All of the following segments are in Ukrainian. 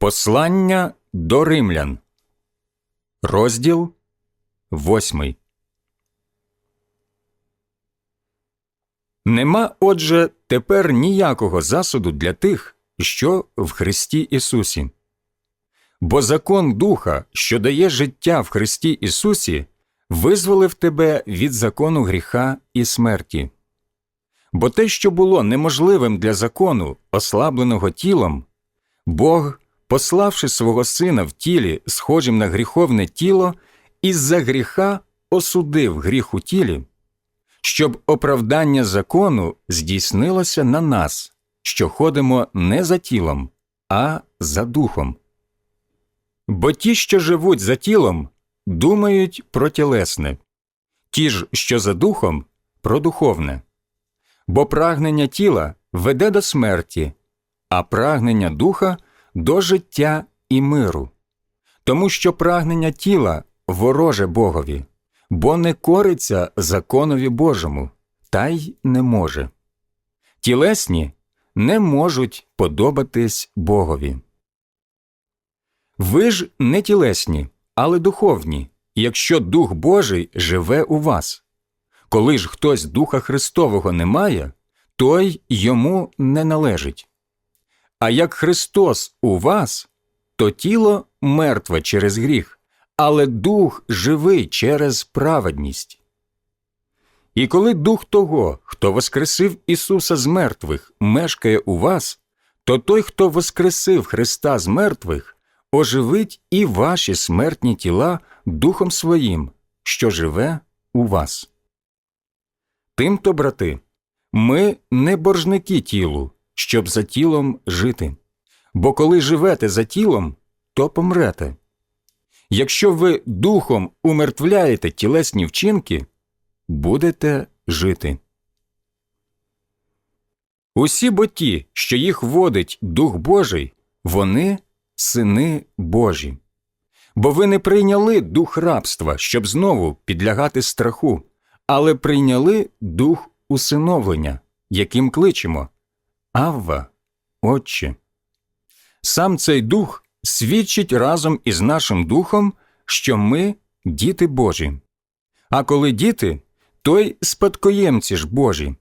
Послання до римлян, розділ восьмий. Нема, отже, тепер ніякого засуду для тих, що в Христі Ісусі. Бо закон Духа, що дає життя в Христі Ісусі, визволив тебе від закону гріха і смерті. Бо те, що було неможливим для закону, ослабленого тілом, Бог, пославши свого Сина в тілі, схожим на гріховне тіло, із-за гріха осудив гріх у тілі, щоб оправдання закону здійснилося на нас, що ходимо не за тілом, а за духом. Бо ті, що живуть за тілом, думають про тілесне, ті ж, що за духом, про духовне. Бо прагнення тіла веде до смерті, а прагнення духа до життя і миру. Тому що прагнення тіла вороже Богові, бо не кориться законові Божому, та й не може. Тілесні не можуть подобатись Богові. Ви ж не тілесні, але духовні, якщо Дух Божий живе у вас. Коли ж хтось Духа Христового не має, той йому не належить. А як Христос у вас, то тіло мертве через гріх, але дух живий через праведність. І коли дух того, хто воскресив Ісуса з мертвих, мешкає у вас, то той, хто воскресив Христа з мертвих, оживить і ваші смертні тіла Духом Своїм, що живе у вас. Тимто, брати, ми не боржники тілу, щоб за тілом жити. Бо коли живете за тілом, то помрете. Якщо ви духом умертвляєте тілесні вчинки, будете жити. Усі бо ті, що їх водить Дух Божий, вони сини Божі. Бо ви не прийняли дух рабства, щоб знову підлягати страху, але прийняли дух усиновлення, яким кличемо Авва, Отче. Сам цей дух свідчить разом із нашим духом, що ми діти Божі. А коли діти, то й спадкоємці ж Божі,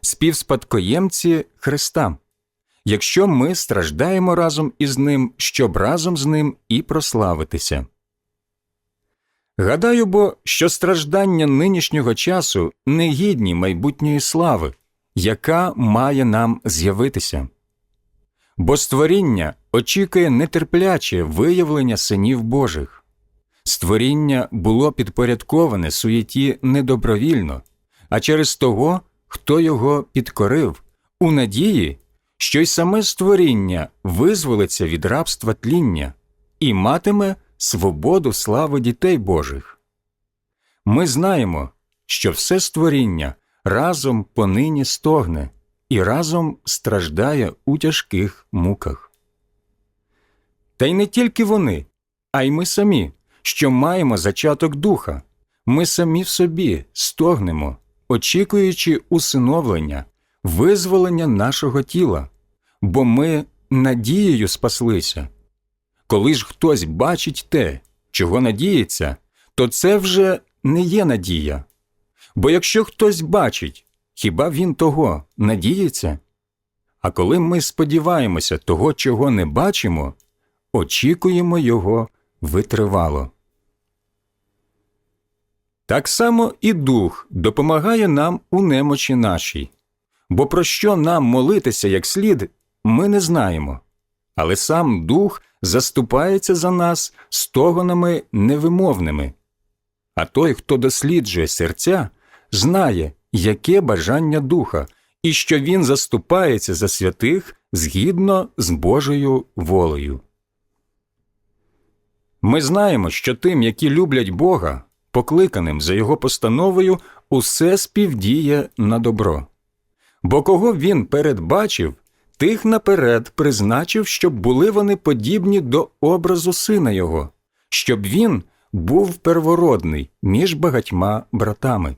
співспадкоємці Христа, якщо ми страждаємо разом із Ним, щоб разом з Ним і прославитися. Гадаю бо, що страждання нинішнього часу не гідні майбутньої слави, яка має нам з'явитися. Бо створіння очікує нетерпляче виявлення синів Божих. Створіння було підпорядковане суєті недобровільно, а через того, хто його підкорив, у надії, що й саме створіння визволиться від рабства тління і матиме свободу слави дітей Божих. Ми знаємо, що все створіння разом понині стогне і разом страждає у тяжких муках. Та й не тільки вони, а й ми самі, що маємо зачаток духа, ми самі в собі стогнемо, очікуючи усиновлення, визволення нашого тіла, бо ми надією спаслися. Коли ж хтось бачить те, чого надіється, то це вже не є надія. Бо якщо хтось бачить, хіба він того надіється? А коли ми сподіваємося того, чого не бачимо, очікуємо його витривало. Так само і дух допомагає нам у немочі нашій, бо про що нам молитися як слід, ми не знаємо, але сам дух заступається за нас стогонами невимовними. А той, хто досліджує серця, знає, яке бажання духа, і що він заступається за святих згідно з Божою волею. Ми знаємо, що тим, які люблять Бога, покликаним за його постановою, усе співдіє на добро. Бо кого він передбачив, тих наперед призначив, щоб були вони подібні до образу сина його, щоб він був первородний між багатьма братами.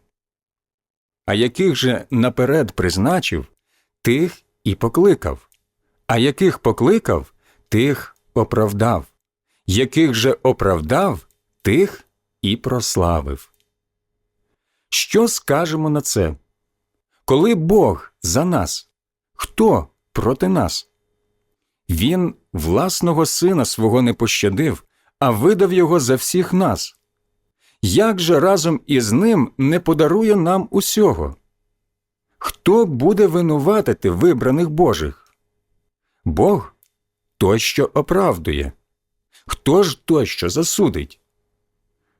А яких же наперед призначив, тих і покликав, а яких покликав, тих оправдав, яких же оправдав, тих і прославив. Що скажемо на це? Коли Бог за нас, хто проти нас? Він власного сина свого не пощадив, а видав його за всіх нас. Як же разом із ним не подарує нам усього? Хто буде винуватити вибраних Божих? Бог той, що оправдує. Хто ж той, що засудить?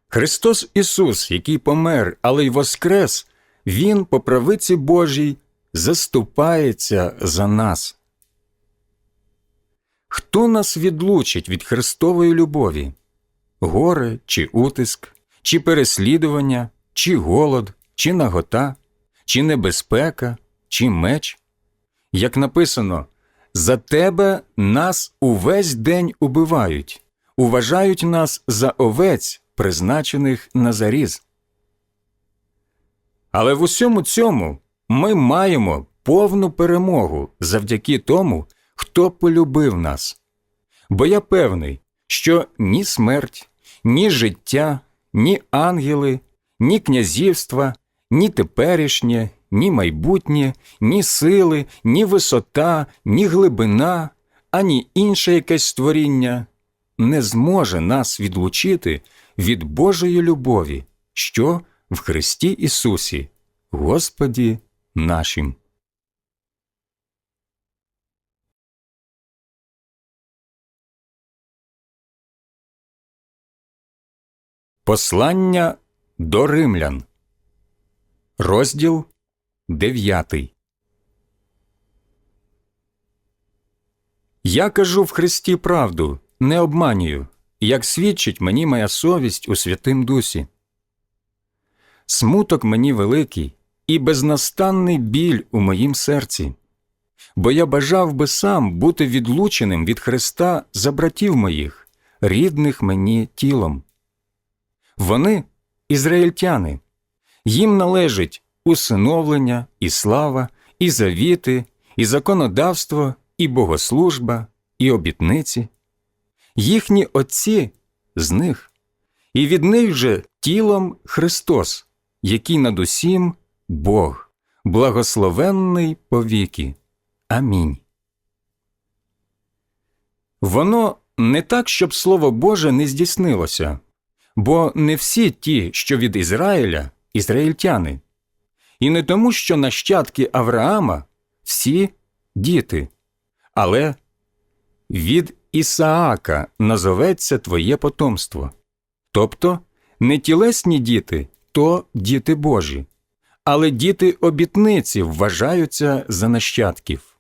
Христос Ісус, який помер, але й воскрес, Він по правиці Божій заступається за нас. Хто нас відлучить від Христової любові? Горе чи утиск, чи переслідування, чи голод, чи нагота, чи небезпека, чи меч? Як написано, за тебе нас увесь день убивають, уважають нас за овець, призначених на заріз. Але в усьому цьому ми маємо повну перемогу завдяки тому, хто полюбив нас. Бо я певний, що ні смерть, ні життя, ні ангели, ні князівства, ні теперішнє, ні майбутнє, ні сили, ні висота, ні глибина, ані інше якесь створіння не зможе нас відлучити від Божої любові, що в Христі Ісусі, Господі нашим. Послання до римлян, розділ 9 Я кажу в Христі правду, не обманюю, як свідчить мені моя совість у Святим Дусі. Смуток мені великий і безнастанний біль у моїм серці, бо я бажав би сам бути відлученим від Христа за братів моїх, рідних мені тілом. Вони ізраїльтяни, їм належить усиновлення, і слава, і завіти, і законодавство, і богослужба, і обітниці. Їхні отці з них, і від них же тілом Христос, який над усім Бог, благословенний повіки. Амінь. Воно не так, щоб Слово Боже не здійснилося, бо не всі ті, що від Ізраїля, ізраїльтяни, і не тому, що нащадки Авраама всі діти, але від Ісаака назоветься твоє потомство, тобто не тілесні діти, то діти Божі, але діти обітниці вважаються за нащадків.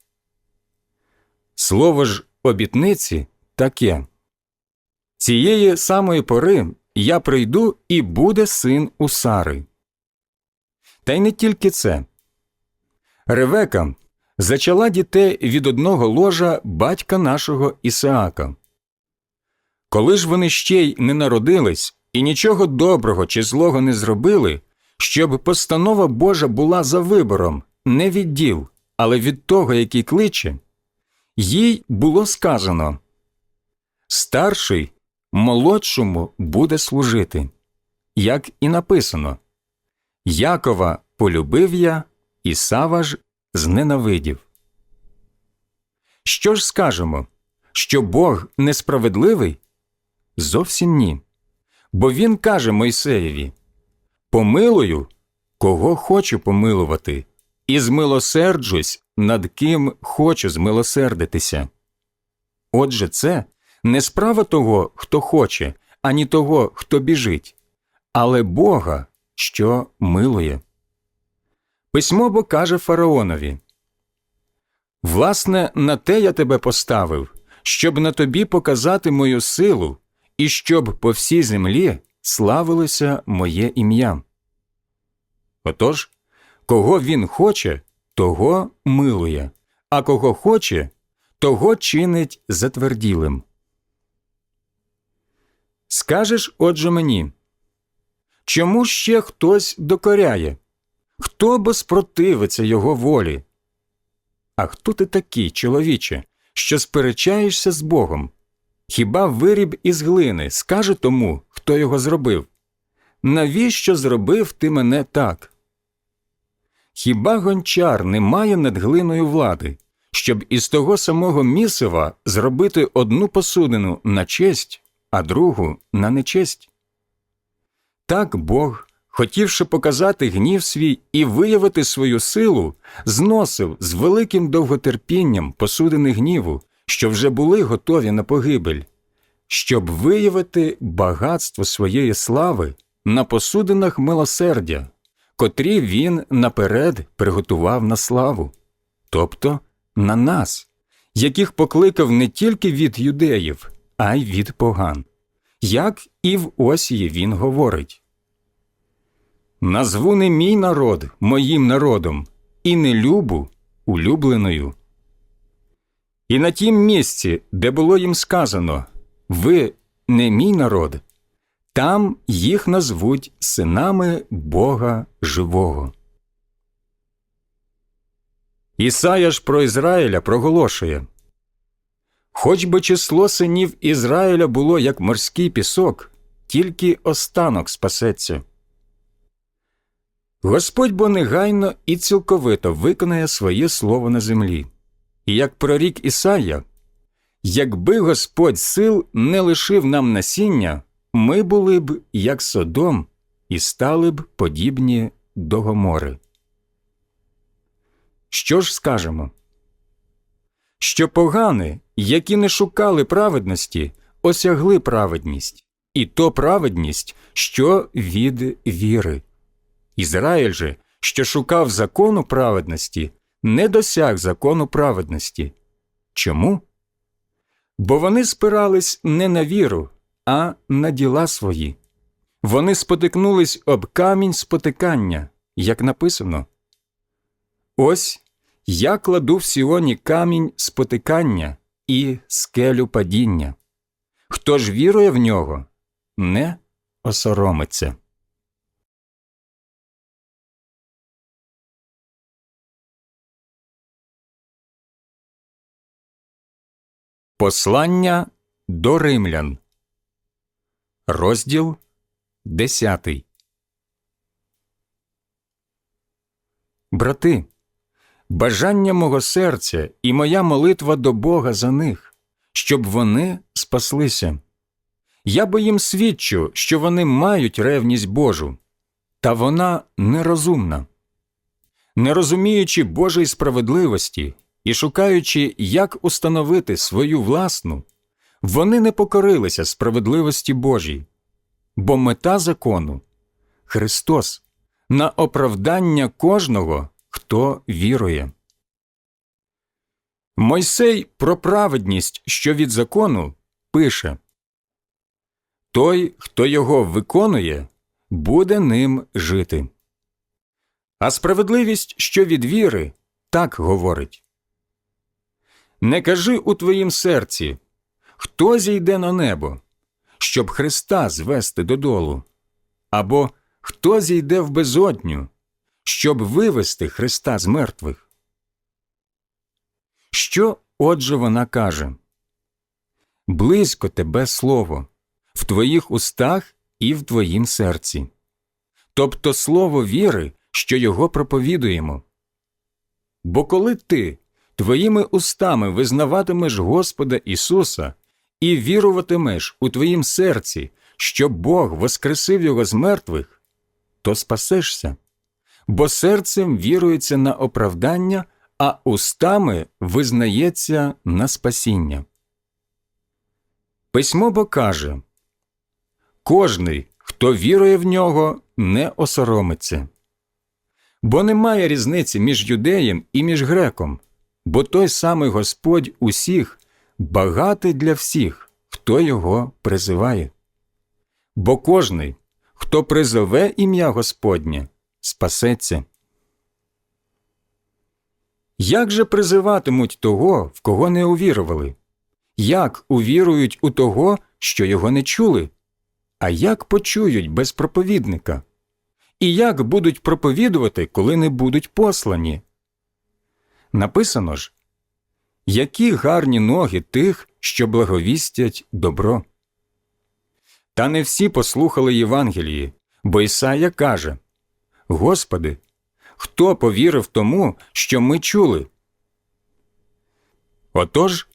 Слово ж обітниці таке. Цієї самої пори я прийду і буде син у Сари. Та й не тільки це. Ревека зачала дітей від одного ложа батька нашого Ісаака. Коли ж вони ще й не народились і нічого доброго чи злого не зробили, щоб постанова Божа була за вибором не від діл, але від того, який кличе, їй було сказано старший молодшому буде служити, як і написано Якова полюбив я, Ісава ж зненавидів. Що ж скажемо, що Бог несправедливий? Зовсім ні. Бо він каже Мойсеєві Помилую, кого хочу помилувати, і змилосерджусь, над ким хочу змилосердитися. Отже, це не справа того, хто хоче, ані того, хто біжить, але Бога, що милує. Письмо бо каже фараонові Власне, на те я тебе поставив, щоб на тобі показати мою силу, і щоб по всій землі славилося моє ім'я. Отож, кого він хоче, того милує, а кого хоче, того чинить затверділим. Скажеш, отже, мені, чому ще хтось докоряє? Хто бо спротивиться його волі? А хто ти такий, чоловіче, що сперечаєшся з Богом? Хіба виріб із глини скаже тому, хто його зробив? Навіщо зробив ти мене так? Хіба гончар не має над глиною влади, щоб із того самого місива зробити одну посудину на честь, а другу на нечесть? Так Бог, хотівши показати гнів свій і виявити свою силу, зносив з великим довготерпінням посудини гніву, що вже були готові на погибель, щоб виявити багатство своєї слави на посудинах милосердя, котрі він наперед приготував на славу, тобто на нас, яких покликав не тільки від юдеїв, а й від поган. Як і в Осії він говорить Назву не мій народ моїм народом, і не любу улюбленою. І на тім місці, де було їм сказано Ви не мій народ, там їх назвуть синами Бога живого. Ісая ж про Ізраїля проголошує Хоч би число синів Ізраїля було як морський пісок, тільки останок спасеться. Господь бо негайно і цілковито виконає своє слово на землі. І як прорік Ісая, якби Господь сил не лишив нам насіння, ми були б як Содом і стали б подібні до Гомори. Що ж скажемо? Що погани, які не шукали праведності, осягли праведність, і то праведність, що від віри. Ізраїль же, що шукав закону праведності, не досяг закону праведності. Чому? Бо вони спирались не на віру, а на діла свої. Вони спотикнулись об камінь спотикання, як написано. Ось я кладу в Сіоні камінь спотикання і скелю падіння. Хто ж вірує в нього, не осоромиться. Послання до римлян, розділ 10 Брати, бажання мого серця і моя молитва до Бога за них, щоб вони спаслися. Я бо їм свідчу, що вони мають ревність Божу, та вона нерозумна. Не розуміючи Божої справедливості і шукаючи, як установити свою власну, вони не покорилися справедливості Божій, бо мета закону Христос на оправдання кожного, хто вірує. Мойсей про праведність, що від закону, пише Той, хто його виконує, буде ним жити. А справедливість, що від віри, так говорить не кажи у твоїм серці, хто зійде на небо, щоб Христа звести додолу, або хто зійде в безодню, щоб вивести Христа з мертвих. Що отже вона каже? Близько тебе слово, в твоїх устах і в твоїм серці, тобто слово віри, що його проповідуємо. Бо коли ти твоїми устами визнаватимеш Господа Ісуса і віруватимеш у твоїм серці, що Бог воскресив Його з мертвих, то спасешся, бо серцем вірується на оправдання, а устами визнається на спасіння. Письмо бо каже Кожний, хто вірує в нього, не осоромиться. Бо немає різниці між юдеєм і між греком, бо той самий Господь усіх багатий для всіх, хто його призиває. Бо кожний, хто призове ім'я Господнє, спасеться. Як же призиватимуть того, в кого не увірували? Як увірують у того, що його не чули? А як почують без проповідника? І як будуть проповідувати, коли не будуть послані? Написано ж які гарні ноги тих, що благовістять добро. Та не всі послухали Євангелії, бо Ісая каже Господи, хто повірив тому, що ми чули? Отож,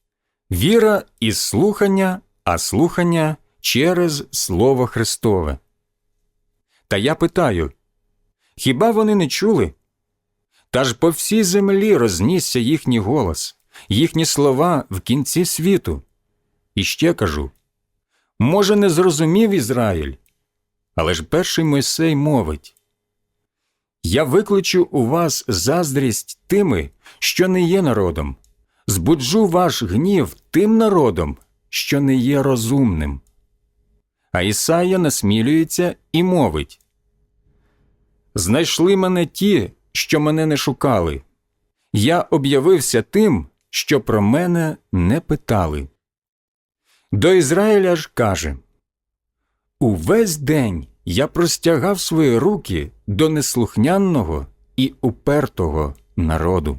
віра із слухання, а слухання через Слово Христове. Та я питаю хіба вони не чули? Та ж по всій землі рознісся їхній голос, їхні слова в кінці світу. І ще кажу може, не зрозумів Ізраїль, але ж перший Мойсей мовить Я викличу у вас заздрість тими, що не є народом, збуджу ваш гнів тим народом, що не є розумним. А Ісая насмілюється і мовить Знайшли мене ті, що мене не шукали. Я об'явився тим, що про мене не питали. До Ізраїля ж каже Увесь день я простягав свої руки до неслухняного і упертого народу.